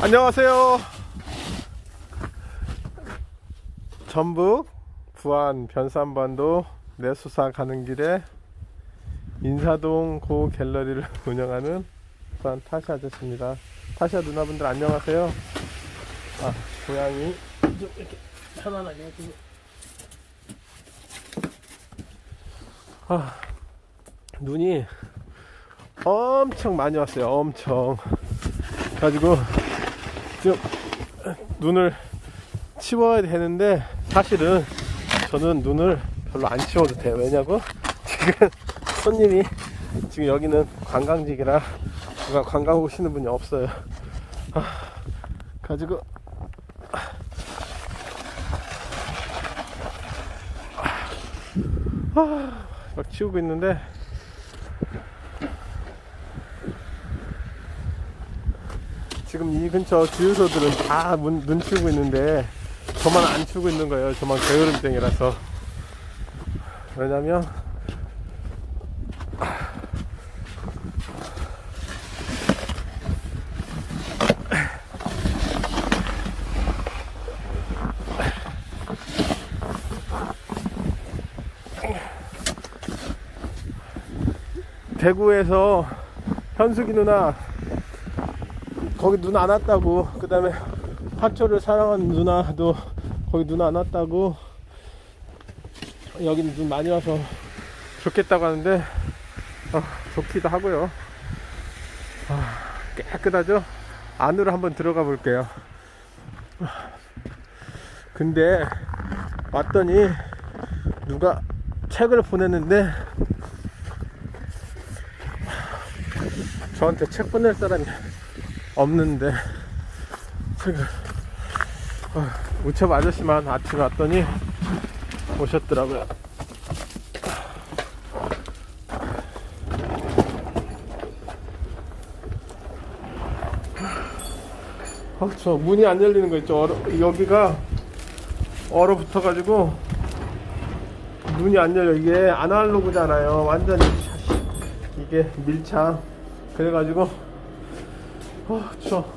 안녕하세요. 전북 부안 변산반도 내수사 가는 길에 인사동 고 갤러리를 운영하는 부안 타시 아저씨입니다. 타시아 누나분들 안녕하세요. 아, 고양이 좀 이렇게 편안하게 해주고. 아, 눈이 엄청 많이 왔어요. 엄청. 가지고 지금 눈을 치워야 되는데 사실은 저는 눈을 별로 안 치워도 돼요. 왜냐고 지금 손님이 지금 여기는 관광지기라 누가 관광 오시는 분이 없어요. 아, 가지고 아, 막 치우고 있는데 지금 이 근처 주유소들은 다 눈 치우고 있는데 저만 안 치우고 있는 거예요. 저만 게으름쟁이라서. 왜냐면 대구에서 현숙이 누나 거기 눈 안 왔다고. 그 다음에 화초를 사랑하는 누나도 거기 눈 안 왔다고. 여기는 눈 많이 와서 좋겠다고 하는데 아, 좋기도 하고요. 아, 깨끗하죠? 안으로 한번 들어가 볼게요. 근데 왔더니 누가 책을 보냈는데 저한테 책 보낼 사람이 없는데 책을 어, 우첩 아저씨만 아침에 왔더니 오셨더라고요. 어, 저 문이 안 열리는 거 있죠? 얼어, 여기가 얼어붙어 가지고 문이 안 열려. 이게 아날로그잖아요. 완전히 이게 밀착. 그래가지고 어, 추워.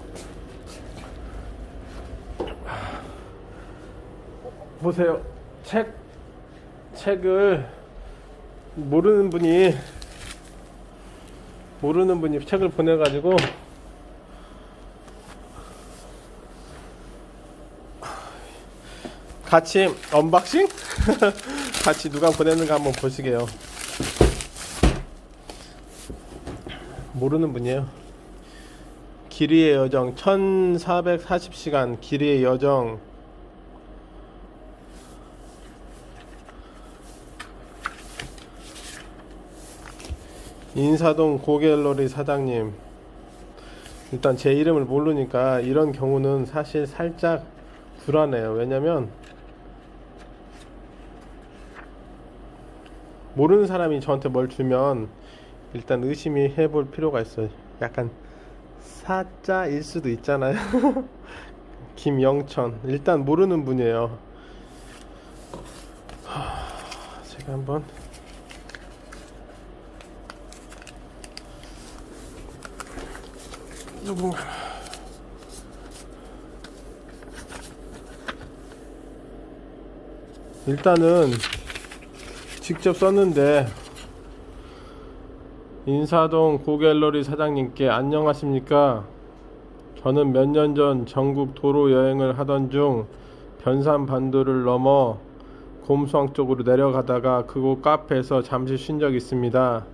보세요. 책, 책을 모르는 분이, 모르는 분이 책을 보내가지고, 같이 언박싱? 같이 누가 보내는가 한번 보시게요. 모르는 분이에요. 길이의 여정 1440시간 길이의 여정. 인사동 고갤러리 사장님. 일단 제 이름을 모르니까 이런 경우는 사실 살짝 불안해요. 왜냐면 모르는 사람이 저한테 뭘 주면 일단 의심이 해볼 필요가 있어요. 약간 사자일 수도 있잖아요. 김영천 일단 모르는 분이에요. 하, 제가 한번 누군가 일단은 직접 썼는데 인사동 고갤러리 사장님께 안녕하십니까? 저는 몇 년 전 전국 도로 여행을 하던 중 변산반도를 넘어 곰수항 쪽으로 내려가다가 그곳 카페에서 잠시 쉰 적 있습니다.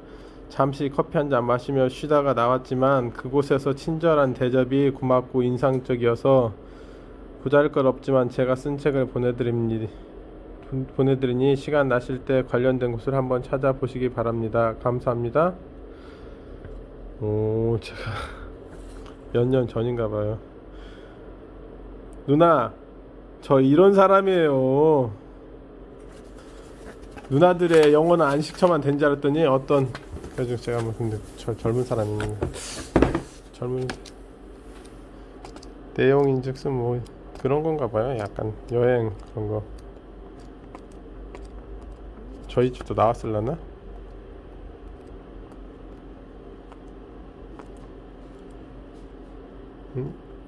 잠시 커피 한 잔 마시며 쉬다가 나왔지만 그곳에서 친절한 대접이 고맙고 인상적이어서 보잘것 없지만 제가 쓴 책을 보내드립니다. 보내드리니 시간 나실 때 관련된 곳을 한번 찾아보시기 바랍니다. 감사합니다. 오, 제가 몇 년 전인가 봐요. 누나, 저 이런 사람이에요. 누나들의 영원한 안식처만 된 줄 알았더니 어떤 그래서 제가 뭐 근데 저, 젊은 사람이니 젊은 내용인즉슨 뭐 그런 건가 봐요. 약간 여행 그런 거. 저희 집도 나왔을라나?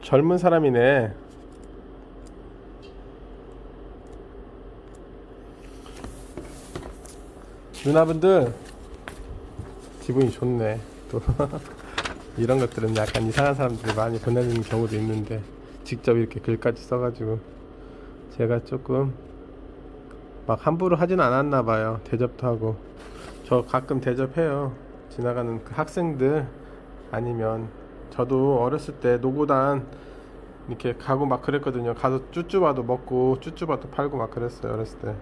젊은 사람이네. 누나분들 기분이 좋네. 또 이런 것들은 약간 이상한 사람들이 많이 보내는 경우도 있는데 직접 이렇게 글까지 써가지고 제가 조금 막 함부로 하진 않았나 봐요. 대접도 하고 저 가끔 대접해요. 지나가는 그 학생들 아니면 저도 어렸을 때 노고단 이렇게 가고 막 그랬거든요. 가서 쭈쭈바도 먹고 쭈쭈바도 팔고 막 그랬어요. 어렸을 때.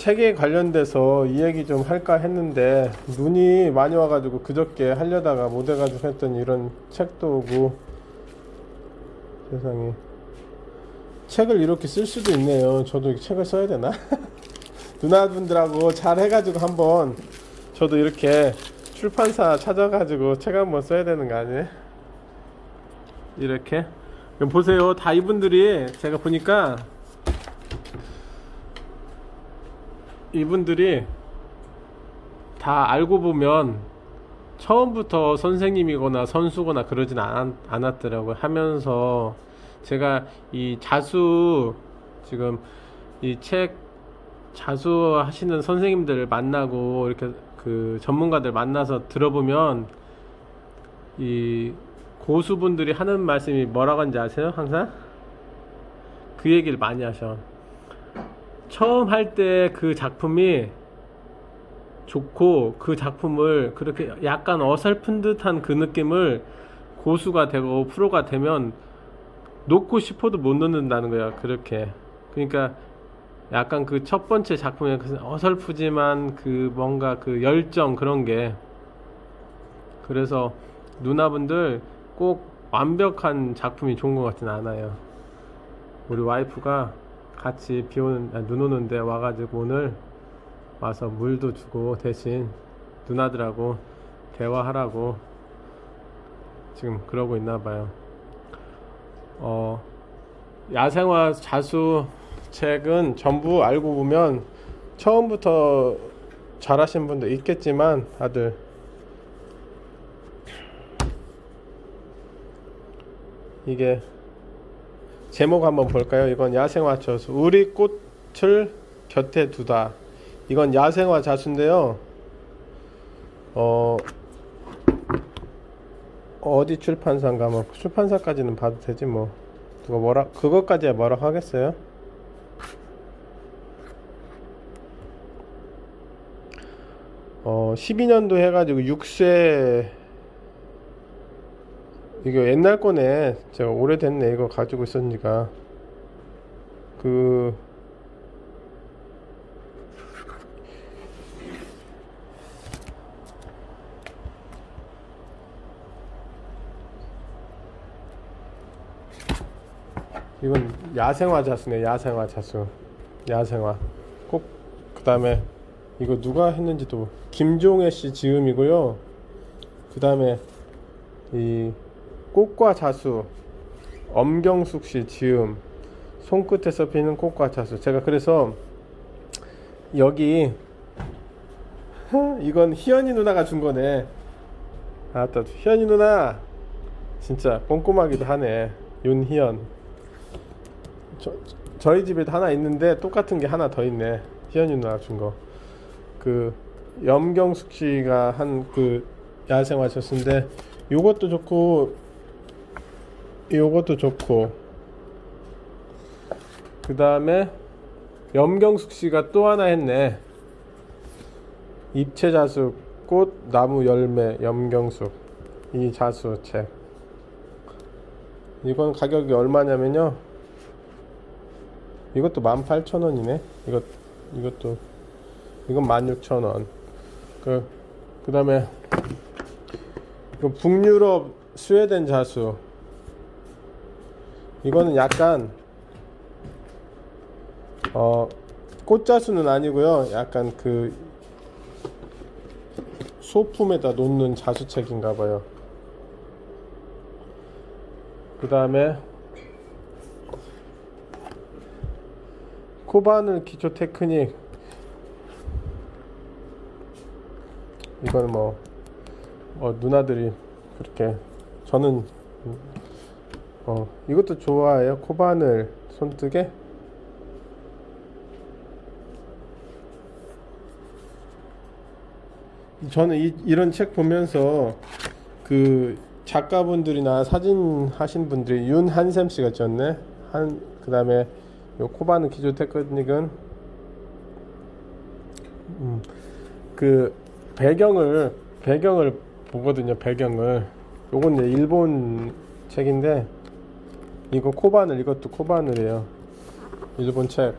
책에 관련돼서 이 얘기 좀 할까 했는데 눈이 많이 와가지고 그저께 하려다가 못 해가지고 했더니 이런 책도 오고 세상에 책을 이렇게 쓸 수도 있네요. 저도 이 책을 써야 되나? 누나분들하고 잘 해가지고 한번 저도 이렇게 출판사 찾아가지고 책 한번 써야 되는 거 아니에요? 이렇게 그럼 보세요. 다 이분들이 제가 보니까 이분들이 다 알고 보면 처음부터 선생님이거나 선수거나 그러진 않, 않았더라고요. 하면서 제가 이 자수 지금 이 책 자수 하시는 선생님들 만나고 이렇게 그 전문가들 만나서 들어보면 이 고수분들이 하는 말씀이 뭐라고 하는지 아세요? 항상 그 얘기를 많이 하셔. 처음 할 때 그 작품이 좋고 그 작품을 그렇게 약간 어설픈 듯한 그 느낌을 고수가 되고 프로가 되면 놓고 싶어도 못 놓는다는 거야 그렇게. 그러니까 약간 그 첫 번째 작품에 그 어설프지만 그 뭔가 그 열정 그런 게. 그래서 누나분들 꼭 완벽한 작품이 좋은 것 같진 않아요. 우리 와이프가 같이 비 오는, 아, 눈 오는데 와가지고 오늘 와서 물도 주고 대신 누나들하고 대화하라고 지금 그러고 있나 봐요. 어, 야생화 자수 책은 전부 알고 보면 처음부터 잘하신 분도 있겠지만 다들 이게 제목 한번 볼까요? 이건 야생화 자수. 우리 꽃을 곁에 두다. 이건 야생화 자수인데요. 어, 어디 출판사인가 뭐 출판사까지는 봐도 되지 뭐. 그거 뭐라 그것까지야 뭐라 하겠어요? 어, 12년도 해가지고 6세 이거 옛날 거네. 제가 오래됐네. 이거 가지고 있었니까. 그, 이건 야생화 자수네. 야생화 자수. 야생화. 꼭, 그 다음에, 이거 누가 했는지도, 김종혜 씨 지음이고요. 그 다음에, 이, 꽃과 자수 엄경숙 씨 지음 손끝에서 피는 꽃과 자수. 제가 그래서 여기 이건 희연이 누나가 준 거네. 아또 희연이 누나! 진짜 꼼꼼하기도 하네. 윤희연. 저, 저희 집에도 하나 있는데 똑같은 게 하나 더 있네. 희연이 누나가 준 거. 그 염경숙 씨가 한 그 야생화 쳤는데 요것도 좋고 요것도 좋고. 그 다음에 염경숙 씨가 또 하나 했네. 입체자수 꽃 나무 열매 염경숙. 이 자수 책. 이건 가격이 얼마냐면요. 이것도 18,000원이네. 이것 이것도. 이건 16,000원. 그 그 다음에 북유럽 스웨덴 자수 이거는 약간 어 꽃자수는 아니고요. 약간 그 소품에다 놓는 자수책인가 봐요. 그 다음에 코바늘 기초 테크닉 이거는 뭐, 뭐 누나들이 그렇게 저는 어 이것도 좋아해요. 코바늘 손뜨개? 저는 이, 이런 책 보면서 그 작가분들이나 사진 하신 분들이 윤한샘 씨가 졌네. 한 그다음에 요 코바늘 기조 테크닉은 음, 그 배경을 배경을 보거든요 배경을. 요건 이제 일본 책인데 이거 코바늘 이것도 코바늘이에요. 일본 책.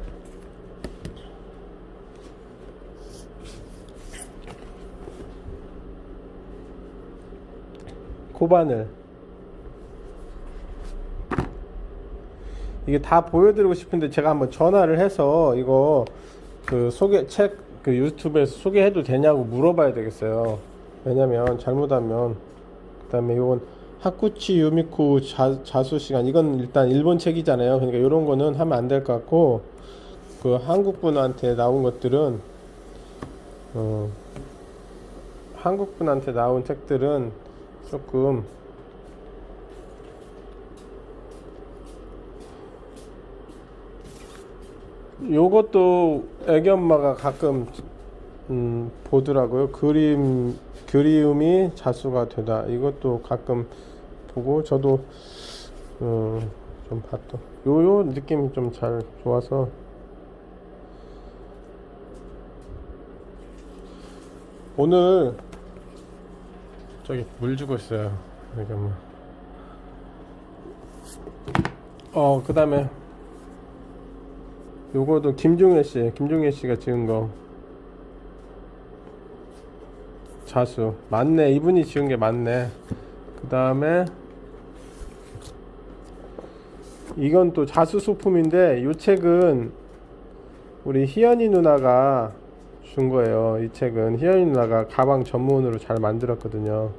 코바늘. 이게 다 보여드리고 싶은데 제가 한번 전화를 해서 이거 그 소개 책 그 유튜브에서 소개해도 되냐고 물어봐야 되겠어요. 왜냐면 잘못하면 그 다음에 이건 하쿠치 유미쿠 자, 자수 시간 이건 일단 일본 책이잖아요. 그러니까 이런 거는 하면 안 될 것 같고 그 한국 분한테 나온 것들은 어, 한국 분한테 나온 책들은 조금 요것도 애기 엄마가 가끔 음, 보더라고요. 그림 그리움이 자수가 되다. 이것도 가끔 보고 저도 어, 좀 봤던 요요 느낌이 좀 잘 좋아서 오늘 저기 물 주고 있어요. 애기 엄마. 어, 그 다음에 요거도 김종혜 씨, 김종혜 씨가 지은 거. 자수. 맞네. 이분이 지은 게 맞네. 그 다음에 이건 또 자수 소품인데 이 책은 우리 희연이 누나가 준 거예요. 이 책은 희연이 누나가 가방 전문으로 잘 만들었거든요.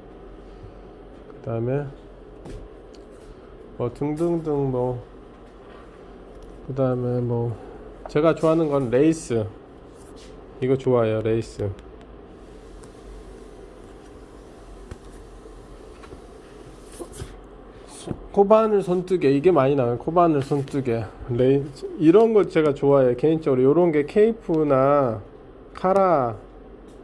그 다음에 뭐 등등등 뭐 그 다음에 뭐 제가 좋아하는 건 레이스 이거 좋아해요 레이스 코바늘 손뜨개 이게 많이 나와요. 코바늘 손뜨개. 레이 이런 거 제가 좋아해요 개인적으로. 이런 게 케이프나 카라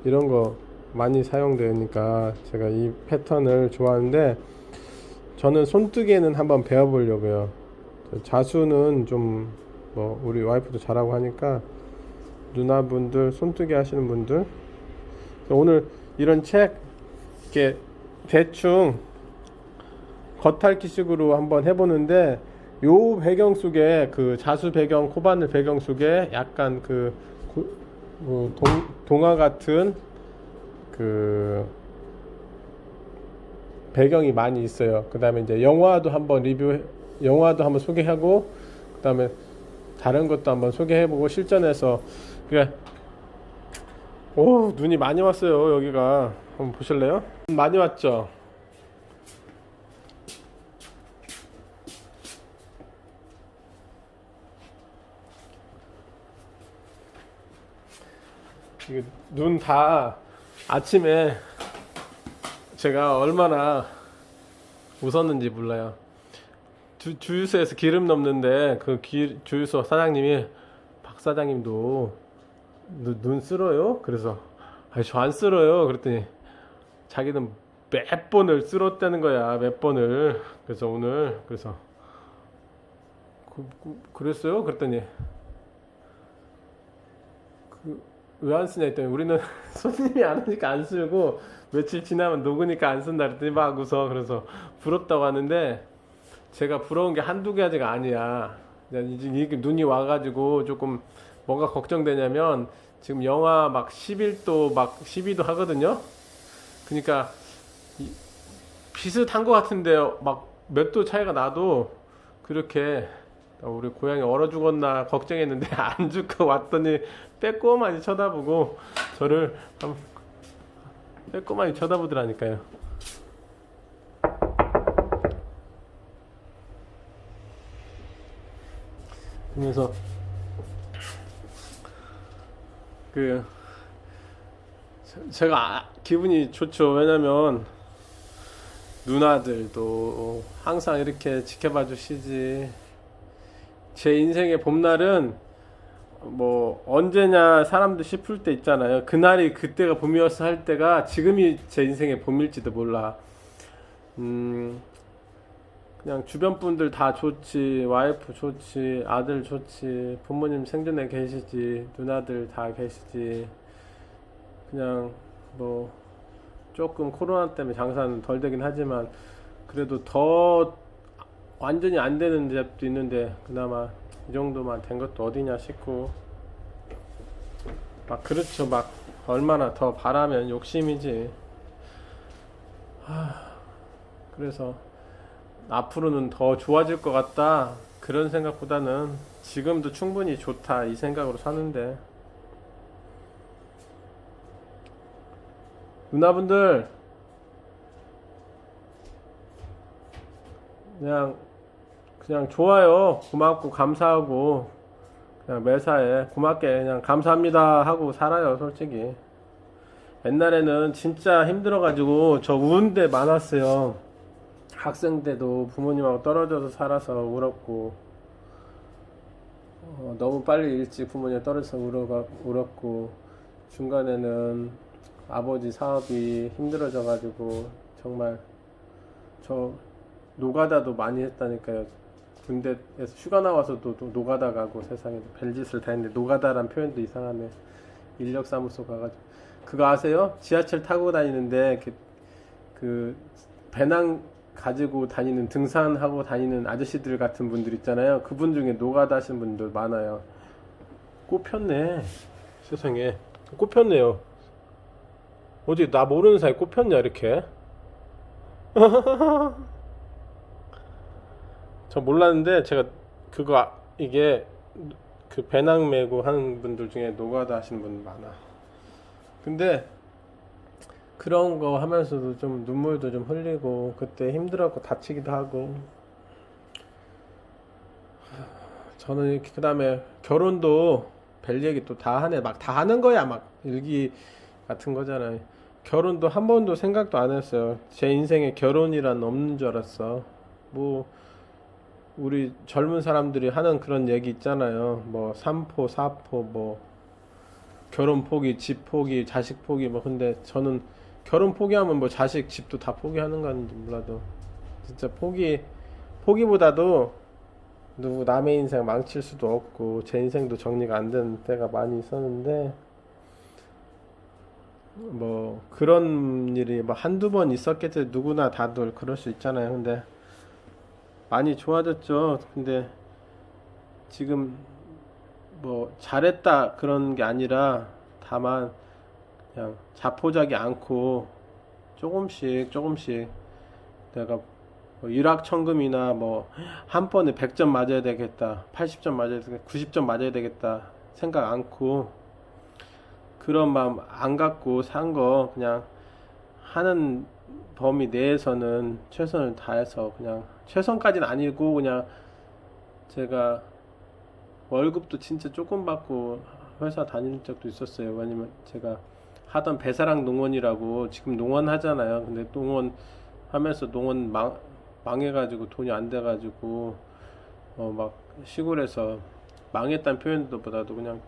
이런 거 많이 사용되니까 제가 이 패턴을 좋아하는데 저는 손뜨개는 한번 배워보려고요. 자수는 좀 뭐 우리 와이프도 잘하고 하니까 누나분들 손뜨개 하시는 분들. 오늘 이런 책 이렇게 대충 겉핥기식으로 한번 해보는데 요 배경 속에 그 자수 배경 코바늘 배경 속에 약간 그 고- 뭐 동, 동화 같은 그 배경이 많이 있어요. 그 다음에 이제 영화도 한번 리뷰, 영화도 한번 소개하고, 그 다음에 다른 것도 한번 소개해보고 실전에서, 그래. 오, 눈이 많이 왔어요, 여기가. 한번 보실래요? 많이 왔죠? 눈 다 아침에 제가 얼마나 웃었는지 몰라요. 주, 주유소에서 기름 넣는데 그 기, 주유소 사장님이 박 사장님도 눈, 눈 쓸어요? 그래서 아니 저 안 쓸어요. 그랬더니 자기는 몇 번을 쓸었다는 거야. 몇 번을. 그래서 오늘 그래서 그, 그, 랬어요 그랬더니 왜 안 쓰냐 했더니 우리는 손님이 안 오니까 안 쓰고 며칠 지나면 녹으니까 안 쓴다 그랬더니 막 웃어. 그래서 부럽다고 하는데 제가 부러운 게 한두 가지가 아니야. 이제 이게 눈이 와가지고 조금 뭐가 걱정되냐면 지금 영하 막 11도 막 12도 하거든요. 그러니까 이- 비슷한 것 같은데 막 몇 도 차이가 나도 그렇게 우리 고양이 얼어 죽었나 걱정했는데 안 죽고 왔더니 빼꼼하니 쳐다보고 저를 한- 빼꼼하니 쳐다보더라니까요. 그래서 그 제- 제가 아- 기분이 좋죠. 왜냐면 누나들도 항상 이렇게 지켜봐 주시지. 제 인생의 봄날은 뭐 언제냐 사람도 싶을 때 있잖아요. 그날이 그때가 봄이었어 할 때가 지금이 제 인생의 봄일지도 몰라. 음, 그냥 주변 분들 다 좋지, 와이프 좋지, 아들 좋지, 부모님 생전에 계시지, 누나들 다 계시지. 그냥 뭐 조금 코로나 때문에 장사는 덜 되긴 하지만 그래도 더 완전히 안 되는 집도 있는데 그나마 이 정도만 된 것도 어디냐 싶고 막 그렇죠. 막 얼마나 더 바라면 욕심이지. 하, 그래서 앞으로는 더 좋아질 것 같다. 그런 생각보다는 지금도 충분히 좋다 이 생각으로 사는데. 누나분들 그냥 그냥 좋아요. 고맙고 감사하고 그냥 매사에 고맙게 그냥 감사합니다 하고 살아요 솔직히. 옛날에는 진짜 힘들어 가지고 저 우는 데 많았어요. 학생 때도 부모님하고 떨어져서 살아서 울었고 어, 너무 빨리 일찍 부모님 떨어져서 울었고 중간에는 아버지 사업이 힘들어져 가지고 정말 저 노가다도 많이 했다니까요. 군대에서 휴가 나와서도 또 노가다 가고 세상에 별짓을 다 했는데 노가다란 표현도 이상하네. 인력사무소 가가지고 그거 아세요? 지하철 타고 다니는데 그, 그 배낭 가지고 다니는 등산하고 다니는 아저씨들 같은 분들 있잖아요. 그분 중에 노가다 하시는 분들 많아요. 꼽혔네. 세상에 꼽혔네요. 어디 나 모르는 사이 꼽혔냐 이렇게? 저 몰랐는데 제가 그거 아- 이게 그 배낭 메고 하는 분들 중에 노가다 하시는 분 많아. 근데 그런 거 하면서도 좀 눈물도 좀 흘리고 그때 힘들었고 다치기도 하고. 저는 그 다음에 결혼도 별 얘기 또 다 하네. 막 다 하는 거야. 막 일기 같은 거잖아요. 결혼도 한 번도 생각도 안 했어요. 제 인생에 결혼이란 없는 줄 알았어. 뭐 우리 젊은 사람들이 하는 그런 얘기 있잖아요. 뭐 삼포 사포 뭐 결혼 포기 집 포기 자식 포기 뭐. 근데 저는 결혼 포기하면 뭐 자식 집도 다 포기하는 건지 몰라도 진짜 포기 포기보다도 누구 남의 인생 망칠 수도 없고 제 인생도 정리가 안 되는 때가 많이 있었는데 뭐 그런 일이 뭐 한두 번 있었겠지. 누구나 다들 그럴 수 있잖아요. 근데 많이 좋아졌죠. 근데 지금 뭐 잘했다 그런 게 아니라 다만 그냥 자포자기 않고 조금씩 조금씩 내가 뭐 일확천금이나 뭐 한 번에 100점 맞아야 되겠다 80점 맞아야 되겠다 90점 맞아야 되겠다 생각 않고 그런 마음 안 갖고 산 거 그냥 하는 범위 내에서는 최선을 다해서 그냥 최선까지는 아니고 그냥 제가 월급도 진짜 조금 받고 회사 다니는 적도 있었어요. 왜냐면 제가 하던 배사랑 농원이라고 지금 농원 하잖아요. 근데 농원 하면서 농원 망, 망해가지고 돈이 안 돼가지고 어 막 시골에서 망했다는 표현보다도 그냥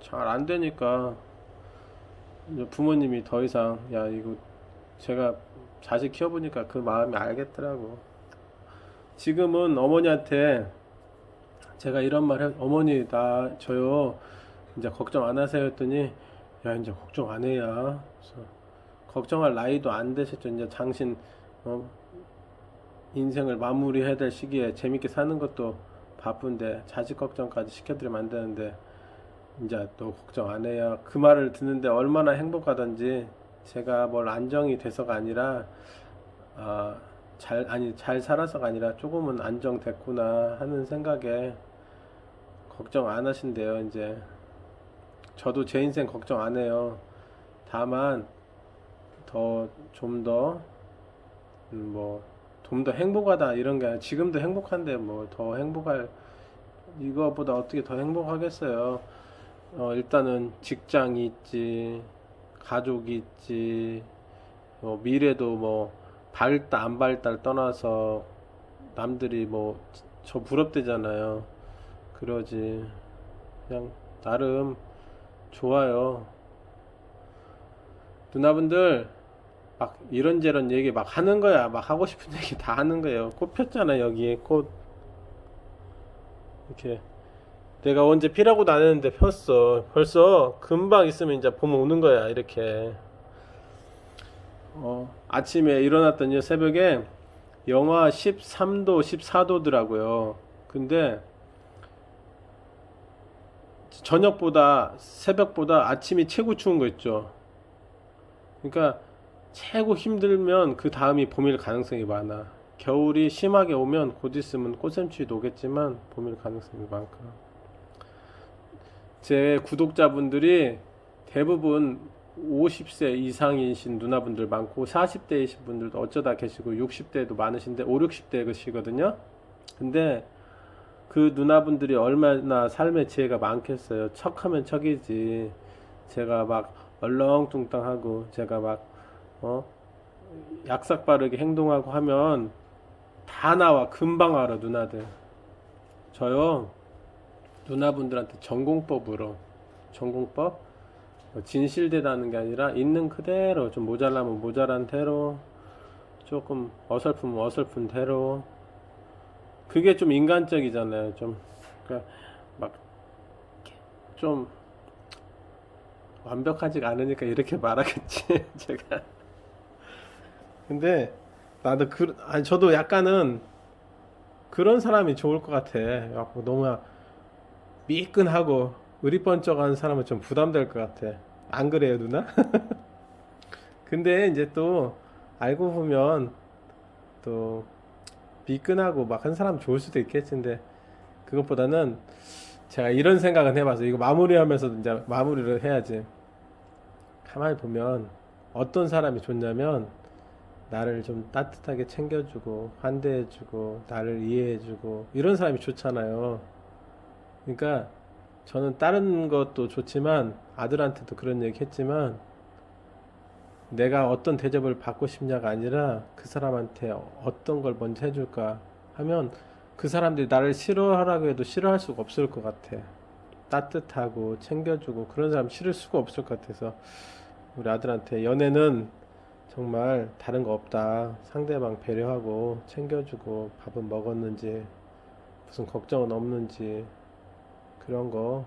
잘 안 되니까 부모님이 더 이상 야 이거 제가 자식 키워보니까 그 마음이 알겠더라고. 지금은 어머니한테 제가 이런 말 해, 어머니 나 저요 이제 걱정 안 하세요 했더니 야 이제 걱정 안 해야. 걱정할 나이도 안 되셨죠. 이제 당신 어, 인생을 마무리해야 될 시기에 재밌게 사는 것도 바쁜데 자식 걱정까지 시켜드리면 안 되는데 이제 또 걱정 안 해요 그 말을 듣는데 얼마나 행복하던지 제가 뭘 안정이 돼서가 아니라 아, 잘 아니 잘 살아서가 아니라 조금은 안정됐구나 하는 생각에 걱정 안 하신대요 이제. 저도 제 인생 걱정 안 해요. 다만 더 좀더 음, 뭐좀 더 행복하다 이런 게 아니라 지금도 행복한데 뭐 더 행복할 이거보다 어떻게 더 행복하겠어요? 어 일단은 직장이 있지 가족이 있지 뭐 미래도 뭐 발달 안 발달 떠나서 남들이 뭐 저 부럽대잖아요. 그러지 그냥 나름 좋아요. 누나분들 막 이런저런 얘기 막 하는 거야. 막 하고 싶은 얘기 다 하는 거예요. 꽃 폈잖아 여기에 꽃 이렇게 내가 언제 피라고도 안 했는데 폈어. 벌써 금방 있으면 이제 봄 오는 거야 이렇게. 어, 아침에 일어났더니 새벽에 영하 13도, 14도더라고요. 근데 저녁보다 새벽보다 아침이 최고 추운 거 있죠. 그러니까 최고 힘들면 그 다음이 봄일 가능성이 많아. 겨울이 심하게 오면 곧 있으면 꽃샘추위도 오겠지만 봄일 가능성이 많고. 제 구독자분들이 대부분 50세 이상이신 누나분들 많고 40대이신 분들도 어쩌다 계시고 60대도 많으신데 5, 60대 계시거든요. 근데 그 누나분들이 얼마나 삶의 지혜가 많겠어요. 척하면 척이지. 제가 막 얼렁뚱땅하고 제가 막 어? 약삭 빠르게 행동하고 하면 다 나와 금방 알아 누나들. 저요 누나분들한테 전공법으로 전공법? 뭐 진실되다는 게 아니라 있는 그대로 좀 모자라면 모자란 대로 조금 어설프면 어설픈 대로. 그게 좀 인간적이잖아요. 좀 그러니까 막좀 완벽하지가 않으니까 이렇게 말하겠지 제가. 근데 나도 그 아니 저도 약간은 그런 사람이 좋을 것 같아. 너무 미끈하고 의리번쩍한 사람은 좀 부담될 것 같아. 안 그래요, 누나? 근데 이제 또 알고 보면 또 미끈하고 막 한 사람 좋을 수도 있겠지. 근데 그것보다는 제가 이런 생각은 해봐서 이거 마무리하면서 이제 마무리를 해야지. 가만히 보면 어떤 사람이 좋냐면 나를 좀 따뜻하게 챙겨주고 환대해주고 나를 이해해주고 이런 사람이 좋잖아요. 그러니까 저는 다른 것도 좋지만 아들한테도 그런 얘기 했지만 내가 어떤 대접을 받고 싶냐가 아니라 그 사람한테 어떤 걸 먼저 해줄까 하면 그 사람들이 나를 싫어하라고 해도 싫어할 수가 없을 것 같아. 따뜻하고 챙겨주고 그런 사람 싫을 수가 없을 것 같아서 우리 아들한테 연애는 정말 다른 거 없다. 상대방 배려하고 챙겨주고 밥은 먹었는지 무슨 걱정은 없는지 그런 거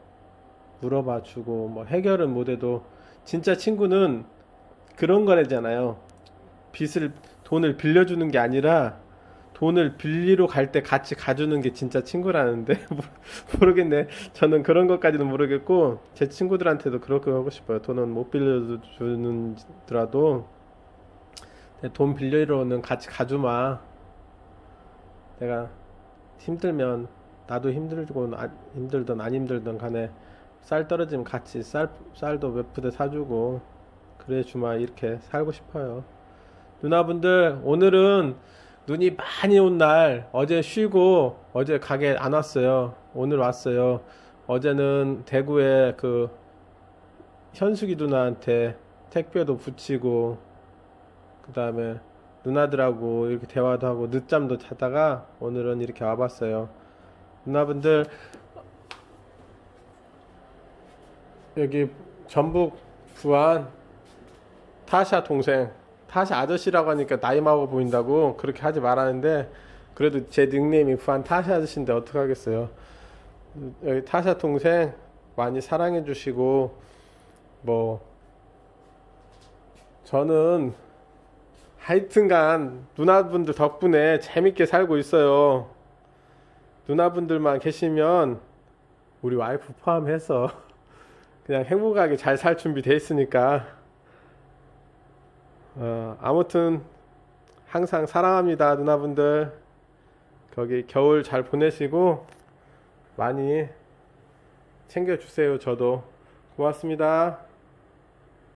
물어봐 주고 뭐 해결은 못해도 진짜 친구는 그런 거래잖아요. 빚을 돈을 빌려주는 게 아니라 돈을 빌리러 갈 때 같이 가주는 게 진짜 친구라는데 모르겠네. 저는 그런 것까지는 모르겠고 제 친구들한테도 그렇게 하고 싶어요. 돈은 못 빌려주는더라도 돈 빌리러는 같이 가주마. 내가 힘들면 나도 힘들고 아, 힘들든 안 힘들든 간에 쌀 떨어지면 같이 쌀 쌀도 몇 푸대 사주고 그래 주마 이렇게 살고 싶어요. 누나분들 오늘은 눈이 많이 온 날 어제 쉬고 어제 가게 안 왔어요. 오늘 왔어요. 어제는 대구에 그 현숙이 누나한테 택배도 붙이고 그 다음에 누나들하고 이렇게 대화도 하고 늦잠도 자다가 오늘은 이렇게 와봤어요. 누나분들 여기 전북 부안 타샤 동생 타샤 아저씨라고 하니까 나이 먹어 보인다고 그렇게 하지 말라는데 그래도 제 닉네임이 부안 타샤 아저씨인데 어떡하겠어요. 여기 타샤 동생 많이 사랑해 주시고 뭐 저는 하여튼간 누나분들 덕분에 재밌게 살고 있어요 누나분들만 계시면 우리 와이프 포함해서 그냥 행복하게 잘 살 준비 돼 있으니까 어, 아무튼 항상 사랑합니다, 누나분들. 거기 겨울 잘 보내시고 많이 챙겨주세요, 저도. 고맙습니다.